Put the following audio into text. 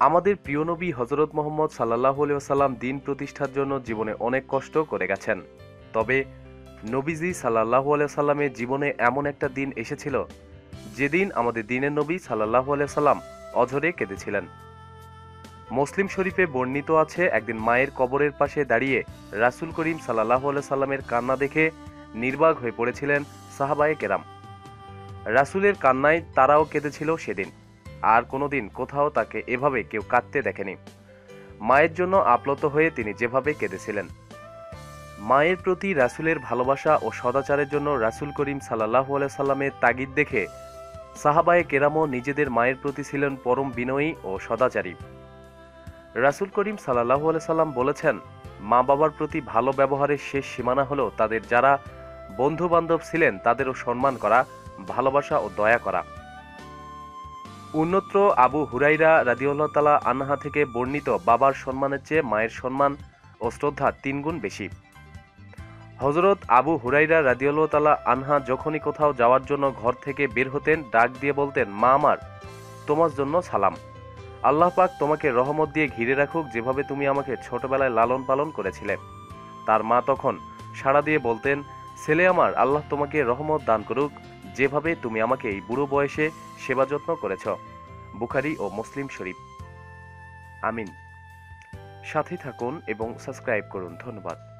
আমাদের প্রিয় নবী হজরত মোহাম্মদ সাল্লাহ সাল্লাম দিন প্রতিষ্ঠার জন্য জীবনে অনেক কষ্ট করে গেছেন। তবে নবীজি সাল্লাহ সাল্লামের জীবনে এমন একটা দিন এসেছিল, যেদিন আমাদের দিনের নবী সাল্লাহ সাল্লাম অঝরে কেঁদেছিলেন। মুসলিম শরীফে বর্ণিত আছে, একদিন মায়ের কবরের পাশে দাঁড়িয়ে রাসূল করিম সাল্লাহ সাল্লামের কান্না দেখে নির্বাক হয়ে পড়েছিলেন সাহাবায়ে কেরাম। রাসূলের কান্নায় তারাও কেঁদেছিল সেদিন। আর কোনোদিন কোথাও তাকে এভাবে কেউ কাঁদতে দেখেনি। মায়ের জন্য আপ্লত হয়ে তিনি যেভাবে কেঁদেছিলেন। মায়ের প্রতি রাসূলের ভালোবাসা ও সদাচারের জন্য রাসূল করিম সাল্লাহ সাল্লামের তাগিদ দেখে সাহাবায়ে কেরামও নিজেদের মায়ের প্রতি ছিলেন পরম বিনয়ী ও সদাচারী। রাসূল করিম সাল্লাহ সাল্লাম বলেছেন, মা বাবার প্রতি ভালো ব্যবহারের শেষ সীমানা হলো তাদের যারা বন্ধু বান্ধব ছিলেন তাদেরও সম্মান করা, ভালোবাসা ও দয়া করা। অন্যত্র আবু হুরাইরা রাদিউল্লাহ তালা আনহা থেকে বর্ণিত বাবার সম্মানের চেয়ে মায়ের সম্মান ও শ্রদ্ধা তিনগুণ বেশি। হজরত আবু হুরাইরা রাদিউল্লাহ তালা আনহা যখনই কোথাও যাওয়ার জন্য ঘর থেকে বের হতেন, ডাক দিয়ে বলতেন, মা আমার, তোমার জন্য সালাম। আল্লাহ পাক তোমাকে রহমত দিয়ে ঘিরে রাখুক যেভাবে তুমি আমাকে ছোটবেলায় লালন পালন করেছিলে। তার মা তখন সাড়া দিয়ে বলতেন, ছেলে আমার, আল্লাহ তোমাকে রহমত দান করুক। যেভাবে তুমি আমাকে এই বুড়ো বয়সে সেবা যত্ন করেছ, বুখারি ও মুসলিম শরীফ। আমিন। সাথে থাকুন এবং সাবস্ক্রাইব করুন। ধন্যবাদ।